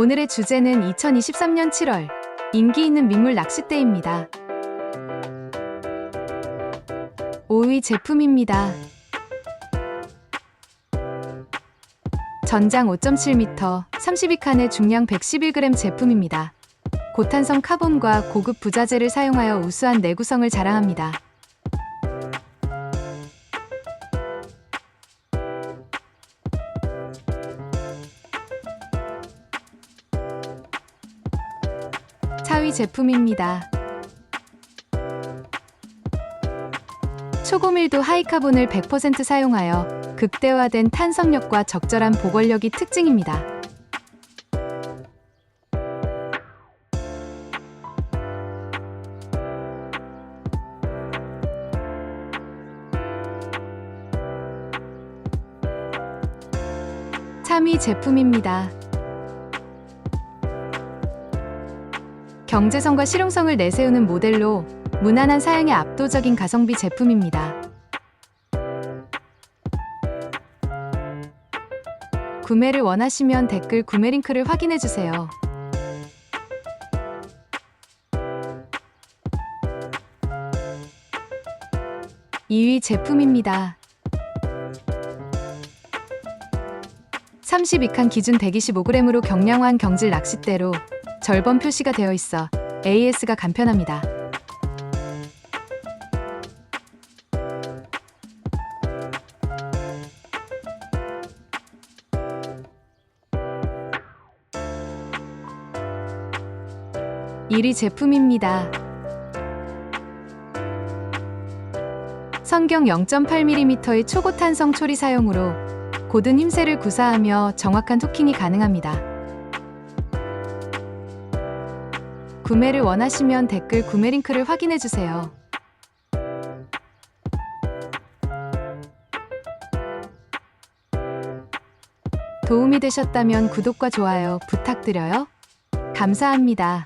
오늘의 주제는 2023년 7월 인기 있는 민물 낚싯대입니다. 5위 제품입니다. 전장 5.7m, 32칸의 중량 111g 제품입니다. 고탄성 카본과 고급 부자재를 사용하여 우수한 내구성을 자랑합니다. 차위 제품입니다. 초고밀도 하이카본을 100% 사용하여 극대화된 탄성력과 적절한 보관력이 특징입니다. 참이 제품입니다. 경제성과 실용성을 내세우는 모델로 무난한 사양의 압도적인 가성비 제품입니다. 구매를 원하시면 댓글 구매 링크를 확인해 주세요. (2위) 제품입니다. 32칸 기준 125g으로 경량화한 경질 낚싯대로 절번 표시가 되어 있어 AS가 간편합니다. (1위) 제품입니다. 성경 0.8mm의 초고탄성 초리 사용으로 고든 힘새를 구사하며 정확한 후킹이 가능합니다. 구매를 원하시면 댓글 구매 링크를 확인해 주세요. 도움이 되셨다면 구독과 좋아요 부탁드려요. 감사합니다.